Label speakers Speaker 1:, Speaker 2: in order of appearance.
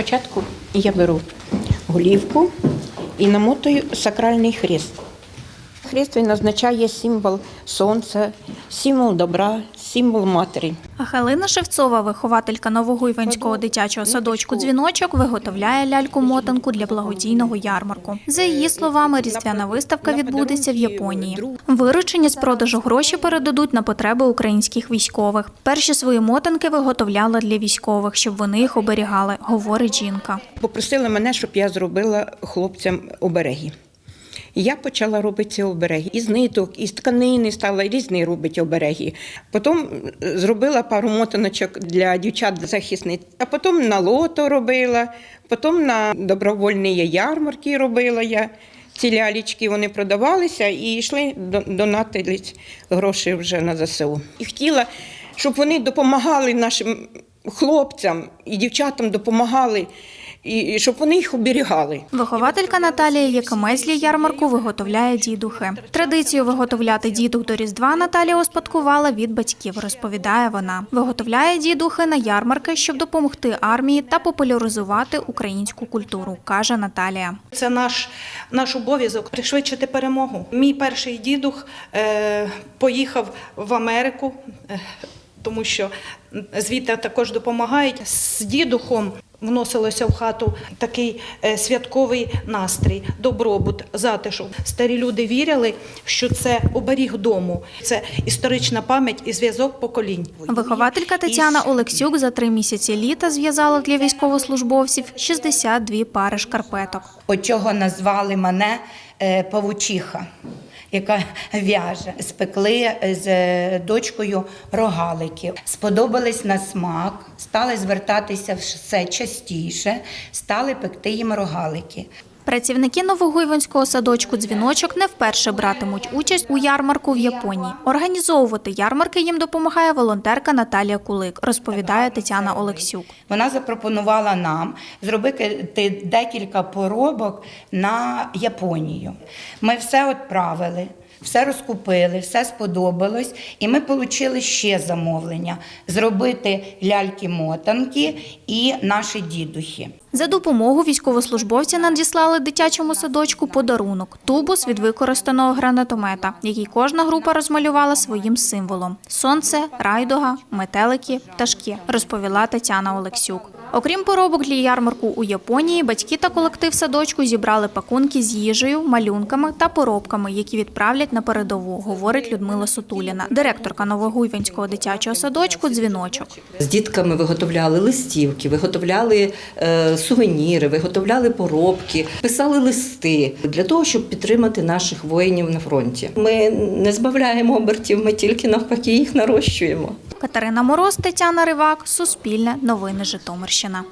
Speaker 1: Спочатку я беру голівку і намотую сакральний хрест. Хрест він означає символ сонця, символ добра, символ матері.
Speaker 2: А Галина Шевцова, вихователька Новогуйванського дитячого садочку «Дзвіночок», виготовляє ляльку-мотанку для благодійного ярмарку. За її словами, різдвяна виставка відбудеться в Японії. Виручені з продажу гроші передадуть на потреби українських військових. Перші свої мотанки виготовляла для військових, щоб вони їх оберігали, говорить жінка.
Speaker 1: Попросили мене, щоб я зробила хлопцям обереги. І Я почала робити ці обереги. Із ниток, із тканини стала різні робити обереги. Потім зробила пару мотаночок для дівчат захисниць. А потім на лото робила, потім на добровольні ярмарки робила я. Ці лялечки вони продавалися і йшли до- донатились гроші вже на ЗСУ. І хотіла, щоб вони допомагали нашим хлопцям і дівчатам допомагали, і і щоб вони їх оберігали.
Speaker 2: Вихователька Наталія Якимець для ярмарку виготовляє дідухи. Традицію виготовляти дідух до Різдва Наталія успадкувала від батьків, розповідає вона. Виготовляє дідухи на ярмарки, щоб допомогти армії та популяризувати українську культуру, каже Наталія.
Speaker 3: Це наш, наш обов'язок пришвидшити перемогу. Мій перший дідух е, поїхав в Америку, е, тому що звідти також допомагають. З дідухом вносилося в хату такий е, святковий настрій, добробут, затишок. Старі люди вірили, що це оберіг дому, це історична пам'ять і зв'язок поколінь.
Speaker 2: Вихователька Тетяна Олексюк за три місяці літа зв'язала для військовослужбовців 62 пари шкарпеток.
Speaker 4: От чого назвали мене павучиха, яка в'яже. Спекли з е, дочкою рогалики. Сподобались на смак, стали звертатися все частіше, стали пекти їм рогалики.
Speaker 2: Працівники Новогуйванського садочку «Дзвіночок» не вперше братимуть участь у ярмарку в Японії. Організовувати ярмарки їм допомагає волонтерка Наталія Кулик, розповідає Тетяна Олексюк.
Speaker 4: Вона запропонувала нам зробити декілька поробок на Японію. Ми все відправили. Все розкупили, все сподобалось, і ми отримали ще замовлення зробити ляльки-мотанки і наші дідухи.
Speaker 2: За допомогу військовослужбовці надіслали дитячому садочку подарунок – тубус від використаного гранатомета, який кожна група розмалювала своїм символом – сонце, райдуга, метелики, пташки, розповіла Тетяна Олексюк. Окрім поробок для ярмарку у Японії, батьки та колектив садочку зібрали пакунки з їжею, малюнками та поробками, які відправлять на передову, говорить Людмила Сутуліна, директорка Новогуйванського дитячого садочку «Дзвіночок».
Speaker 5: З дітками виготовляли листівки, виготовляли е, сувеніри, виготовляли поробки, писали листи для того, щоб підтримати наших воїнів на фронті. Ми не збавляємо обертів, ми тільки навпаки їх нарощуємо.
Speaker 2: Катерина Мороз, Тетяна Ривак, Суспільне, Новини Житомирщина.